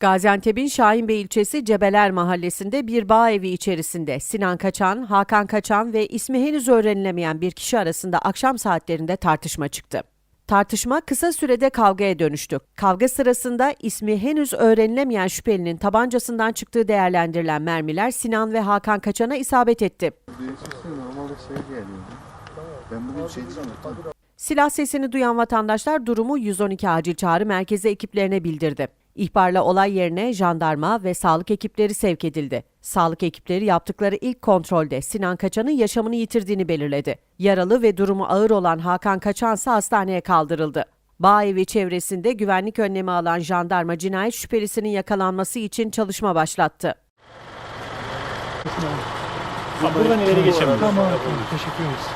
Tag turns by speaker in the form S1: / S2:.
S1: Gaziantep'in Şahinbey ilçesi Cebeler mahallesinde bir bağ evi içerisinde Sinan Kaçan, Hakan Kaçan ve ismi henüz öğrenilemeyen bir kişi arasında akşam saatlerinde tartışma çıktı. Tartışma kısa sürede kavgaya dönüştü. Kavga sırasında ismi henüz öğrenilemeyen şüphelinin tabancasından çıktığı değerlendirilen mermiler Sinan ve Hakan Kaçan'a isabet etti. Silah sesini duyan vatandaşlar durumu 112 acil çağrı merkezi ekiplerine bildirdi. İhbarla olay yerine jandarma ve sağlık ekipleri sevk edildi. Sağlık ekipleri yaptıkları ilk kontrolde Sinan Kaçan'ın yaşamını yitirdiğini belirledi. Yaralı ve durumu ağır olan Hakan Kaçan ise hastaneye kaldırıldı. Bağ evi çevresinde güvenlik önlemi alan jandarma cinayet şüphelisinin yakalanması için çalışma başlattı.
S2: Buradan ileri geçelim.
S3: Tamam, teşekkür ederiz.